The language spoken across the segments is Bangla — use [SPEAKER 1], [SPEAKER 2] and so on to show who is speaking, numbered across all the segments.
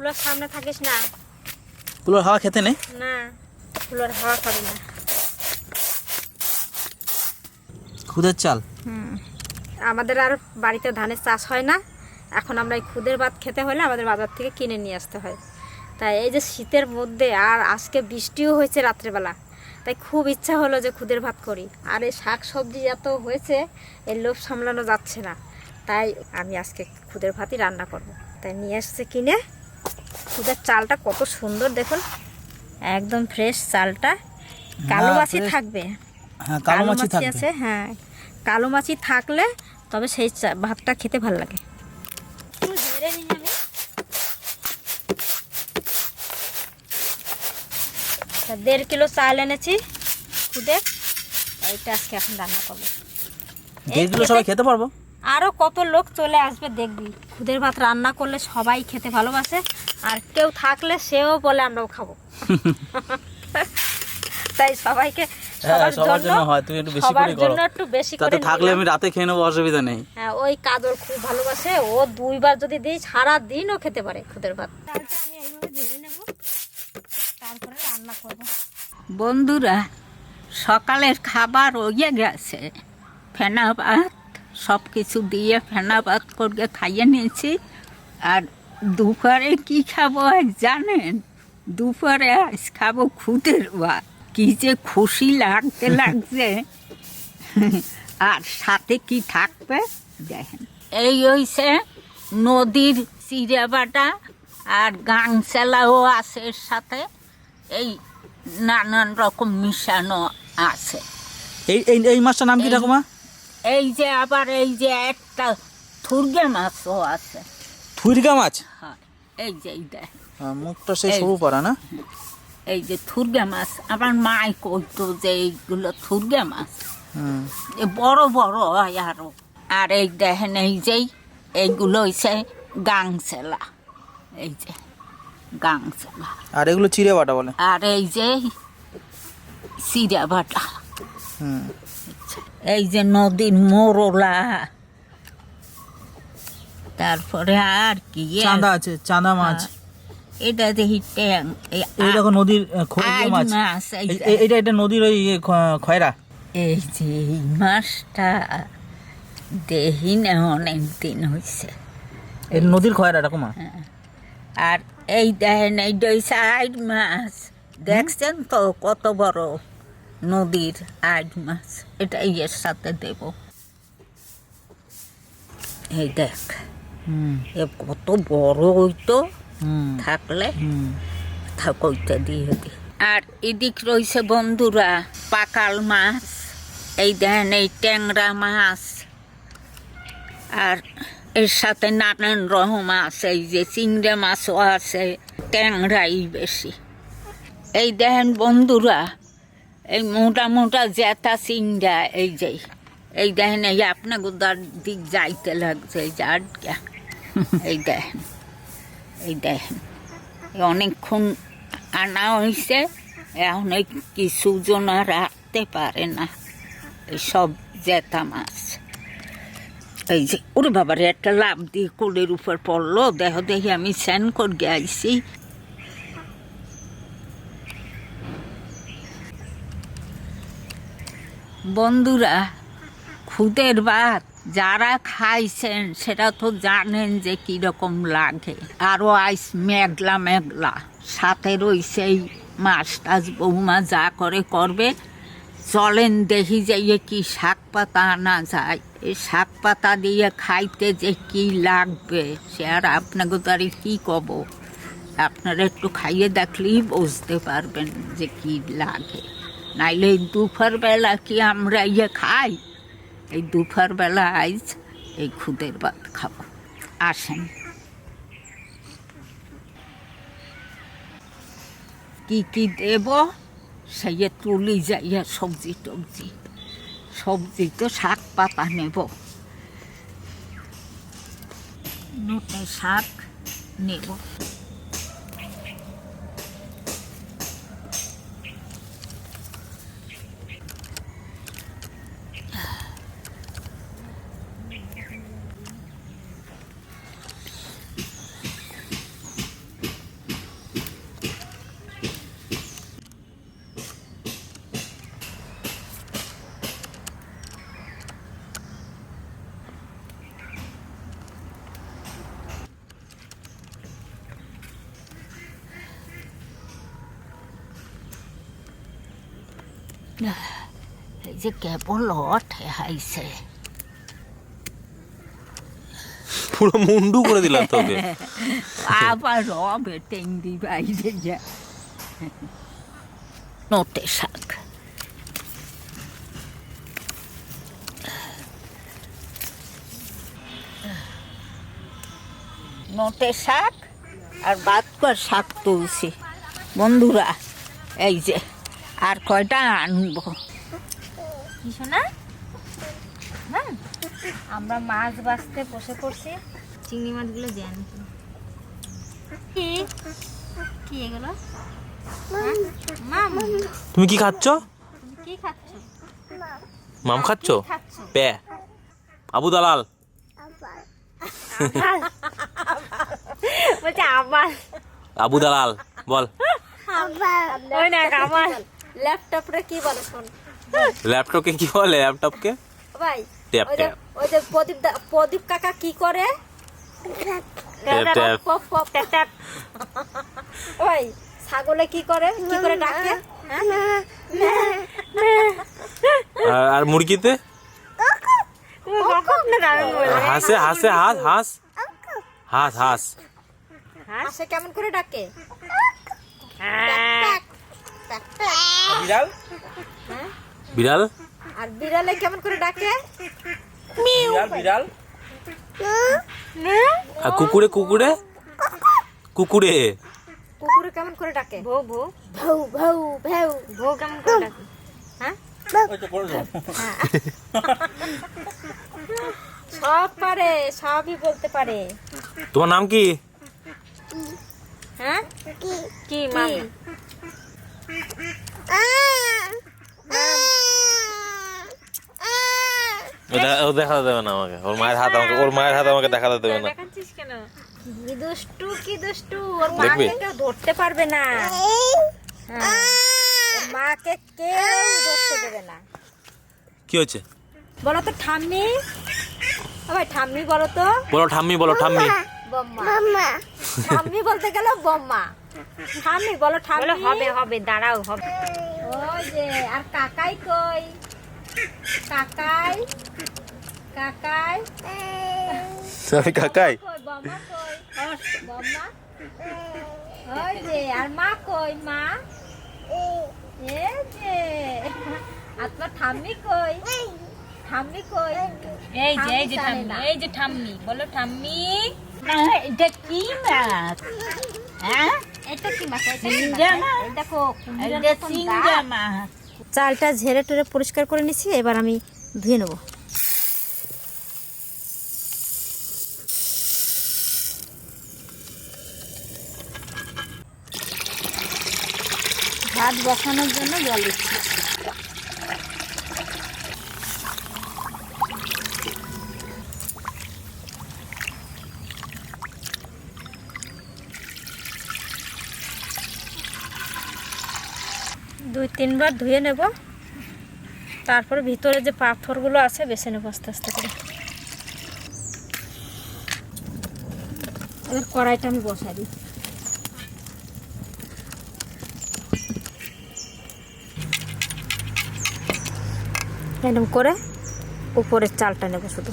[SPEAKER 1] চুলার সামনে থাকিস না।
[SPEAKER 2] কুলোর হাওয়া খেতে নেই
[SPEAKER 1] না চুলার হাওয়া খাবি না।
[SPEAKER 2] খুদের চাল।
[SPEAKER 1] আমাদের আর বাড়িতে ধানের চাষ হয় না। এখন আমরা এই খুদের ভাত খেতে হলে আমাদের বাজার থেকে কিনে নিয়ে আসতে হয়। তাই এই যে শীতের মধ্যে আর আজকে বৃষ্টিও হয়েছে রাত্রেবেলা। তাই খুব ইচ্ছা হলো যে খুদের ভাত করি। আর এই শাক সবজি এত হয়েছে এর লোভ সামলানো যাচ্ছে না। তাই আমি আজকে খুদের ভাতই রান্না করব। তাই নিয়ে এসছে কিনে। খুদের চালটা কত সুন্দর দেখুন। একদম ফ্রেশ চালটা। কালো মাছি থাকবে।
[SPEAKER 2] হ্যাঁ কালো মাছি
[SPEAKER 1] আছে হ্যাঁ। কালো মাছি থাকলে তবে সেই ভাতটা খেতে ভালো লাগে। একটু ঝেড়ে নিই আমি। দেড় কিলো চাল এনেছি খুদে। এইটা আজকে এখন রান্না করব।
[SPEAKER 2] যেগুলো সবাই খেতে পারব?
[SPEAKER 1] আরও কত লোক চলে আসবে দেখবি। খুদের ভাত রান্না করলে সবাই খেতে ভালোবাসে। আর কেউ থাকলে সেও বলে আমরাও খাব। তাই সবাইকে
[SPEAKER 2] হ্যাঁ
[SPEAKER 1] সবার
[SPEAKER 2] জন্য হয় তুমি একটু বেশি করে করো।
[SPEAKER 1] একটু বেশি করে
[SPEAKER 2] থাকলে আমি রাতে খেয়ে নেব অসুবিধা নেই।
[SPEAKER 1] হ্যাঁ ওই কাজল খুব ভালোবাসে ও দুইবার যদি দিই সারা দিনও খেতে পারে খুদের ভাত। আমি এইভাবে ঝেড়ে নেব তারপরে রান্না করব।
[SPEAKER 3] বন্ধুরা সকালের খাবার হয়ে গেছে। ফেনা ভাত সব কিছু দিয়ে ফেনা ভাত করে খাইয়ে নিয়েছি। আর দুপুরে কি খাব আজ জানেন? দুপুরে আজ খাব খুদের ভাত কি যে খুশি লাগতে লাগছে। আর সাথে কি থাকবে? দেখেন। এই হইছে নদীর চিড়ে বাটা আর গাংচালাও আছে এর সাথে। এই নানান রকম মিশানো আছে।
[SPEAKER 2] এই এই এই মাছটার নাম কি ঠাকুমা?
[SPEAKER 3] এই যে আবার এই যে একটা থুরগে মাছও আছে।
[SPEAKER 2] থুইরকা মাছ?
[SPEAKER 3] হ্যাঁ এই যে এই দেখ।
[SPEAKER 2] হ্যাঁ, মুখটা সেই সরু পারা না?
[SPEAKER 3] এই যে থুরগে মাছ আমার মাই কইতো যে এইগুলো থুরগে মাছ।
[SPEAKER 2] হুম।
[SPEAKER 3] এ বড় বড় হয় আরও। আর এই দেখেন এই যে এইগুলো হইছে গাংছেলা এই যে গাংছেলা
[SPEAKER 2] আর এগুলো চিড়ে বাটা বলে?
[SPEAKER 3] আর এই যে সিরা বাটা।
[SPEAKER 2] হুম।
[SPEAKER 3] এই যে নদীর মোরলা। তারপরে আর কি
[SPEAKER 2] চাঁদা আছে চাঁদা মাছ।
[SPEAKER 3] এটা ট্যাং এই
[SPEAKER 2] দেখো নদীর খড়িয়া মাছ। এটা এটা নদীর ওই ইয়ে খয়রা।
[SPEAKER 3] এই যে এই মাছটা দেহি না অনেক দিন হয়েছে
[SPEAKER 2] এই নদীর খয়রা ঠাকুমা
[SPEAKER 3] আর এই দেখেন এই হইছে আইড মাছ। দেখছেন তো কত বড় নদীর আইড মাছ? এটা এর সাথে দেব। এই দেখ। কত বড় হইতো থাকলে। থাকইতে দিয়ে আর এদিক রয়েছে বন্ধুরা পাকাল মাছ এই দেন এই ট্যাংরা মাছ আর এর সাথে নানান রকম আছে এই যে চিংড়া মাছও আছে ট্যাংরাই বেশি। এই দেখেন বন্ধুরা এই মোটা মোটা জেতা চিংড়া এই যে। এই দেখেন, এই আপনাকে তার দিক যাইতে লাগছে, এই যে আটকা। এই দেখেন এই দেখেন। অনেকক্ষণ আনা হয়েছে এখন এই কিছু জন আর রাখতে পারে না। এই সব জেতা মাছ। এই যে, ওরে বাবারে একটা লাভ দিয়ে কোলের উপর পড়ল। দেহ দেখি আমি স্যান করে আইছি। বন্ধুরা খুদের ভাত যারা খাইছেন, সেটা তো জানেন যে কীরকম লাগে। আরও আইস মেঘলা মেঘলা। সাথে রইছে এই মাছ টাছ বৌমা যা করে করবে। চলেন দেখি যাইয়ে কি শাক পাতা আনা যায়। এই শাক পাতা দিয়ে খাইতে যে কি লাগবে, সে আর আপনাকে তো আর কী কব। আপনারা একটু খাইয়ে দেখলেই বুঝতে পারবেন যে কি লাগে। নাইলে এই দুপুর বেলা কি আমরা ইয়ে খাই? এই দুপুর বেলা আইজ এই খুদের ভাত খাব। আসেন। কি কি দেব? সেই তুলি যাইয়া সবজি টবজি। সবজি তো শাক পাতা নেব। নোটে শাক নেব। এই যে কেবল অঠে হাইছে
[SPEAKER 4] পুরো মুন্ডু করে দিলাম তোকে।
[SPEAKER 3] আবার রবে টেঙ্গি বাইরে যা নোটে শাক নোটে শাক আর বাদ কর শাক তুলছি বন্ধুরা এই যে আর কয়টা আনব?
[SPEAKER 1] কি শোনা? হ্যাঁ আমরা মাছ বাছতে বসে পড়ছি। চিংড়ি মাছগুলো জ্যান কি? কি এগুলো?
[SPEAKER 4] তুমি কি খাচ্ছ?
[SPEAKER 1] কি খাচ্ছ?
[SPEAKER 4] মাম খাচ্ছ?
[SPEAKER 1] খাচ্ছ?
[SPEAKER 4] পে আবু দালাল।
[SPEAKER 1] বলছে আবার
[SPEAKER 4] আবু দালাল বল।
[SPEAKER 1] ওই না আবার ল্যাপটপরে কি বলে শোন?
[SPEAKER 4] ল্যাপটপকে কি বলে? ল্যাপটপকে?
[SPEAKER 1] ভাই
[SPEAKER 4] ট্যাপ
[SPEAKER 1] ওই যে
[SPEAKER 4] ট্যাপ।
[SPEAKER 1] ওই যে প্রদীপ দা- প্রদীপ কাকা কি করে?
[SPEAKER 4] Tap tap
[SPEAKER 1] pop pop tap tap. ওই ছাগলে কি করে? কি করে ডাকে? হ্যাঁ?
[SPEAKER 4] আর- আর মুরগিতে? হাসে হাসে হাস হাস। হাস হাস।
[SPEAKER 1] হাসে কেমন করে ডাকে?
[SPEAKER 2] বিড়াল?
[SPEAKER 4] বিড়াল?
[SPEAKER 1] আর বিড়ালে কেমন করে ডাকে?
[SPEAKER 2] বিড়াল বিড়াল?
[SPEAKER 4] আর কুকুরে কুকুরে? কুকুরে।
[SPEAKER 1] কুকুরে কেমন করে ডাকে? ভৌ ভৌ। ভৌ ভৌ ভৌ। ভৌ কেমন করে ডাকে? হ্যাঁ? সব পারে সবই বলতে পারে।
[SPEAKER 4] তোমার নাম কি?
[SPEAKER 1] হ্যাঁ? কি মামি?
[SPEAKER 4] ও দেখা- দেবে না আমাকে। ওর মায়ের হাত আমাকে ওর মায়ের হাত আমাকে দেখাতে দেবে না।
[SPEAKER 1] কেন? কি দুষ্টু কি দুষ্টু। ওর? মাকে কেউ ধরতে পারবে না। হ্যাঁ। মাকে কেউ ধরতে দেবে না।
[SPEAKER 4] কি হচ্ছে
[SPEAKER 1] বলো তো ঠাম্মি। ও ভাই ঠাম্মি বলো তো।
[SPEAKER 4] বলো ঠাম্মি বলো ঠাম্মি।
[SPEAKER 1] বম্মা। ঠাম্মি বলতে গেল বম্মা। ঠাম্মি বলো ঠাম্মি। হবে হবে দাঁড়াও হবে। ওই যে আর কাকাই কই? কাকাই? কাকাই?
[SPEAKER 4] আমি কাকাই।
[SPEAKER 1] কই বম্মা কই? ওই যে আর মা কই মা? এই যে। আর তোমার ঠাম্মি কই? ঠাম্মি কই?
[SPEAKER 5] এই যে এই যে
[SPEAKER 1] ঠাম্মি।
[SPEAKER 5] এই যে ঠাম্মি বলো ঠাম্মি।
[SPEAKER 3] না, এটা কি মাছ? হ্যাঁ?
[SPEAKER 1] চালটা ঝেড়ে টেরে পরিষ্কার করে নিছি এবার আমি ধুয়ে নেব। ভাত বসানোর জন্য জল দিচ্ছি। দুই তিনবার ধুয়ে নেব। তারপরে ভিতরে যে পাথরগুলো আছে বেছে নেব আস্তে আস্তে করে। এবার কড়াইটা আমি বসাই দিই। এরকম করে উপরের চালটা নেব শুধু।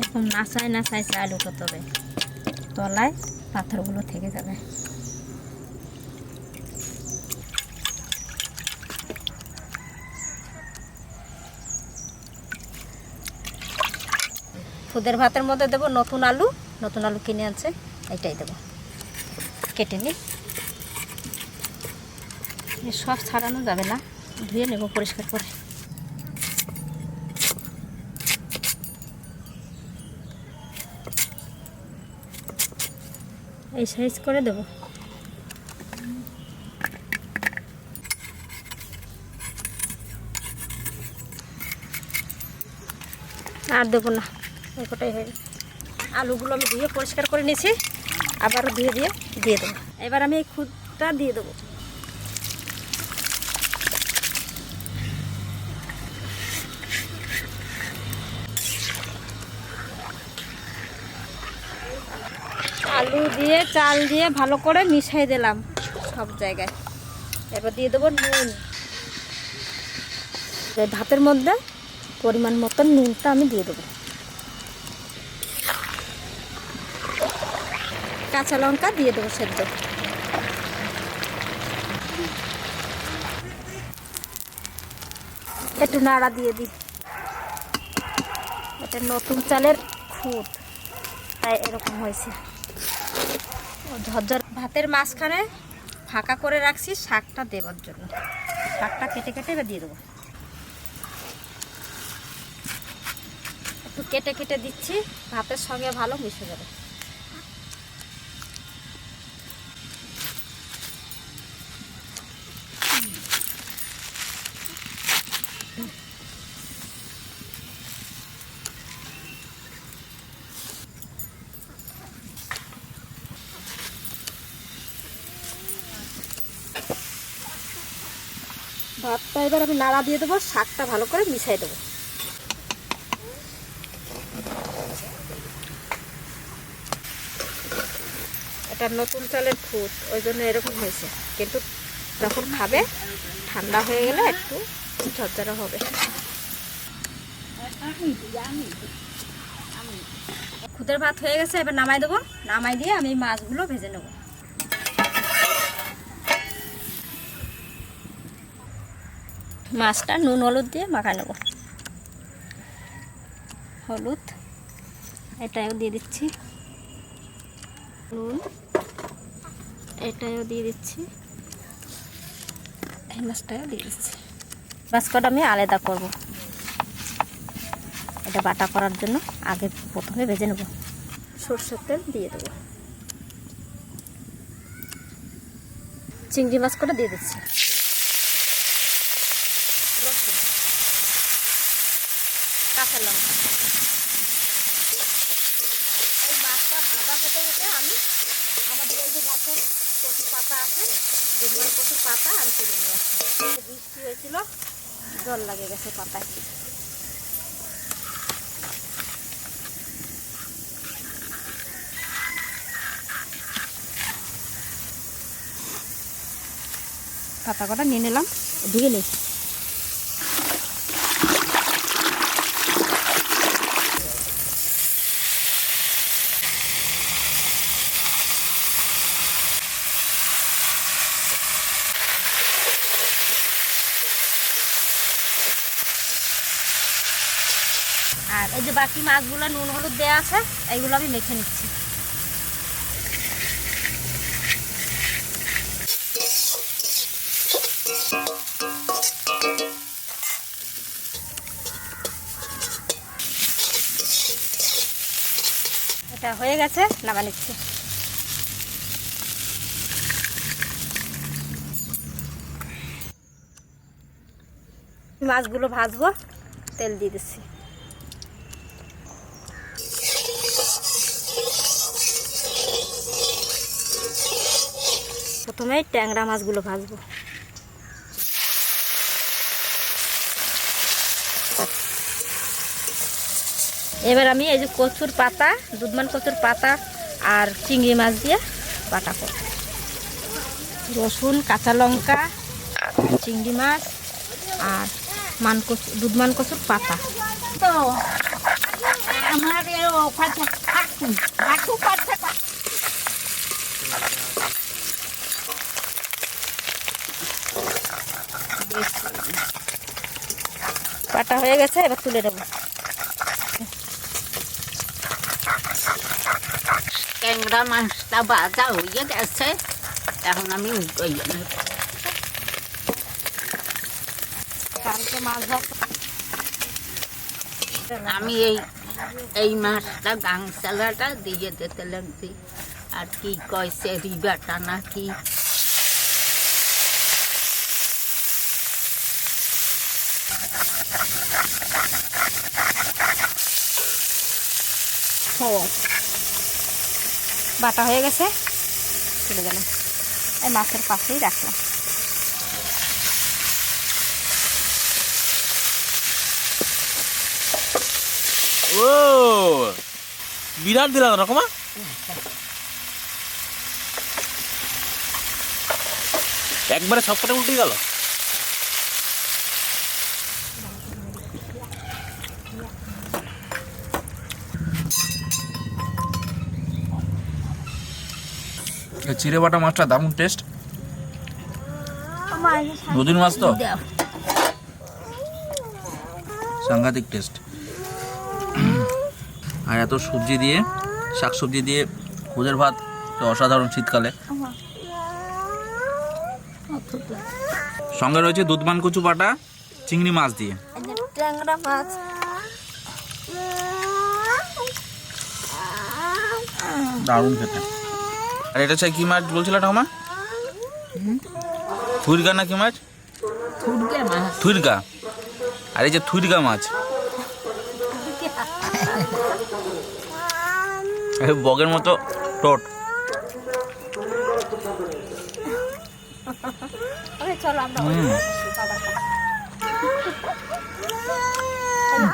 [SPEAKER 1] এখন নাচায় নাচায় চালু করতে হবে। তলায় পাথরগুলো থেকে যাবে। খুদের ভাতের মধ্যে দেবো নতুন আলু নতুন আলু কিনে আনছে এটাই দেবো। কেটে নি সব ছাড়ানো যাবে না, ধুয়ে নেব পরিষ্কার করে। এই সাইজ করে দেব। আর দেবো না একটাই কটাই হয়ে আলুগুলো আমি ধুয়ে পরিষ্কার করে নিয়েছি, আবারও ধুয়ে দিয়ে দিয়ে দেবো। এবার আমি এই খুদটা দিয়ে দেবো। দিয়ে, চাল দিয়ে ভালো করে মিশিয়ে দিলাম সব জায়গায়। এবার দিয়ে দেবো নুন। ভাতের মধ্যে পরিমাণ মতন নুনটা আমি দিয়ে দেবো। কাঁচা লঙ্কা দিয়ে দেবো সেদ্ধ। একটু নাড়া দিয়ে দিই। এটা নতুন চালের খুঁট তাই এরকম হয়েছে। ঝরঝর ভাতের মাঝখানে ফাঁকা করে রাখছি, শাকটা দেওয়ার জন্য। শাকটা কেটে কেটে দিয়ে দেবো। একটু কেটে কেটে দিচ্ছি, ভাতের সঙ্গে ভালো মিশে যাবে। এবার আমি নাড়া দিয়ে দেবো, শাকটা ভালো করে মিশাই দেবো। এটা নতুন চালের ফুট, ওই জন্য এরকম হয়েছে। কিন্তু যখন খাবে, ঠান্ডা হয়ে গেলে একটু ঝরঝরা হবে। খুদের ভাত হয়ে গেছে, এবার নামাই দেবো। নামাই দিয়ে আমি মাছগুলো ভেজে নেব। মাছটা নুন, হলুদ দিয়ে মাখা নেব। হলুদ, এটাও দিয়ে দিচ্ছি। নুন, এটাও দিয়ে দিচ্ছি। এই মাছটাও দিয়ে দিচ্ছি। মাছটা আমি আলাদা করব। এটা বাটা করার জন্য আগে প্রথমে ভেজে নেব। সরষের তেল দিয়ে দেবো। চিংড়ি মাছ কটা দিয়ে দিচ্ছি রসুন কাঁচা লঙ্কা আর এই মাছটা ভাজা হতে হতে আমি আমাদের এই যে গাছের কচুর পাতা আছে দুধমান কচুর পাতা আমি তুলে নিয়ে আসছি বৃষ্টি হয়েছিল জল লাগে গেছে পাতায় পাতা কটা নিয়ে নিলাম। ধুয়ে নিই আর এই যে বাকি মাছগুলো নুন হলুদ দেওয়া আছে এইগুলো আমি মেখে নিচ্ছি। হয়ে গেছে নামা নিচ্ছি। মাছগুলো ভাজবো তেল দিয়ে দিচ্ছি। প্রথমে ট্যাংরা মাছগুলো ভাজবো। এবার আমি এই যে কচুর পাতা দুধমান কচুর পাতা আর চিংড়ি মাছ দিয়ে বাটা করব। রসুন কাঁচা লঙ্কা চিংড়ি মাছ আর মান কচু দুধমান কচুর পাতা।
[SPEAKER 3] তো আমার
[SPEAKER 1] বাটা হয়ে গেছে এবার তুলে দেবো
[SPEAKER 3] ট্যাংরা মাছটা ভাজা হয়ে গেছে এখন আমি আমি এই এই মাছটা গাংসালাটা দিয়ে দিতে লাগছি আর কি কয়েছে রিবাটা নাকি
[SPEAKER 1] ও বাটা হয়ে গেছে। চলে গেলাম এই মাছের পাশেই রাখলাম।
[SPEAKER 4] ও বিরাট দিলাম রকমা। একবারে সবকটা উল্টে গেল।
[SPEAKER 2] চিড়ে বাটা মাছটা দারুণ টেস্ট নদীর মাছ তো? সাংঘাতিক টেস্ট আর এত সবজি দিয়ে শাক সবজি দিয়ে খুদের ভাত তো অসাধারণ শীতকালে। সঙ্গে রয়েছে দুধমান কচু বাটা চিংড়ি মাছ দিয়ে।
[SPEAKER 1] ট্যাংরা মাছ।
[SPEAKER 2] দারুণ খেতে। আর এটা চাই কি মাছ বলছিল ঠামা থুইরগা না কি মাছ থুইরগা আর এই যে থুইরগা মাছ এই বগের মতো টোট।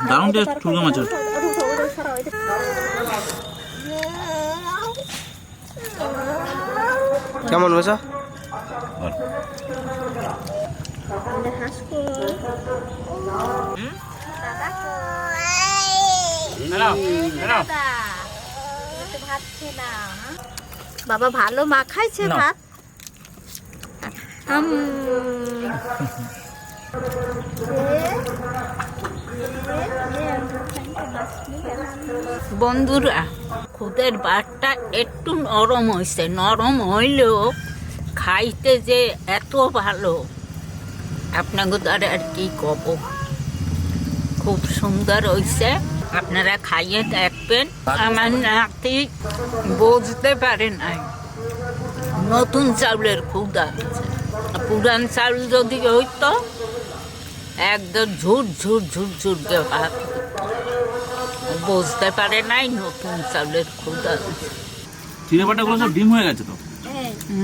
[SPEAKER 2] দারুণ টেস্ট থুইরগা মাছের
[SPEAKER 6] কেমন বসা
[SPEAKER 1] বাবা ভালো মা খাইছে ভাত? উম,
[SPEAKER 3] বন্ধুরা, খুদের বাটটা একটু নরম হয়েছে নরম হইলেও খাইতে যে এত ভালো, আপনাকে দ্বারা আর কি কব? খুব সুন্দর হয়েছে আপনারা খাইয়ে দেখবেন। আমার নাতি বুঝতে পারে নাই। নতুন চাউলের ক্ষুদা পুরান চাউল যদি হইতো একদম ঝুট ঝুট ঝুট ঝুট ভাত বুঝতে পারে নাই নতুন চাউলের ক্ষুদা।
[SPEAKER 2] চিড়ে বাটাগুলো সব ডিম হয়ে গেছে তো?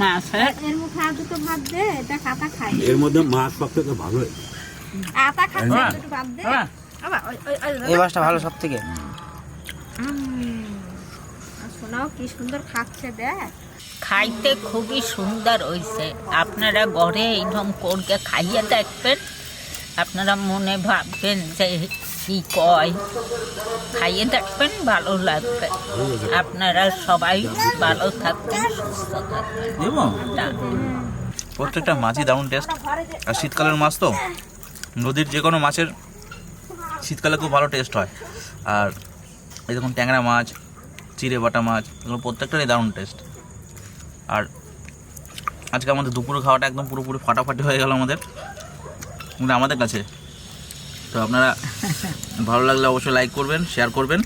[SPEAKER 3] মাছের
[SPEAKER 1] এর মুখে আর দুটো ভাত দে এটা কাটা খাই।
[SPEAKER 7] এর মধ্যে মাছ সব থেকে ভালো
[SPEAKER 1] আটা খাচ্ছে। দুটো ভাত দে। আবার ওই ওই ওই
[SPEAKER 6] এই মাছটা ভালো সব থেকে
[SPEAKER 1] শোনাও কি সুন্দর খাচ্ছে দেখ।
[SPEAKER 3] খাইতে খুবই সুন্দর হয়েছে আপনারা ঘরে এইরকম করকে খাইয়ে দেখবেন। আপনারা মনে ভাববেন যে কি কয়? খাইয়ে দেখবেন ভালো লাগবে। আপনারা সবাই ভালো থাকবেন সুস্থ থাকবেন।
[SPEAKER 2] প্রত্যেকটা মাছই দারুণ টেস্ট আর শীতকালের মাছ তো নদীর যে কোনো মাছের শীতকালে খুব ভালো টেস্ট হয়। আর এই দেখুন ট্যাংরা মাছ চিড়ে বাটা মাছ এগুলো প্রত্যেকটারই দারুণ টেস্ট আর আজকে আমাদের দুপুরে খাওয়াটা একদম পুরোপুরি ফাটাফাটি হয়ে গেল আমাদের। আমাদের কাছে। তো আপনারা ভালো লাগলে অবশ্যই লাইক করবেন শেয়ার করবেন।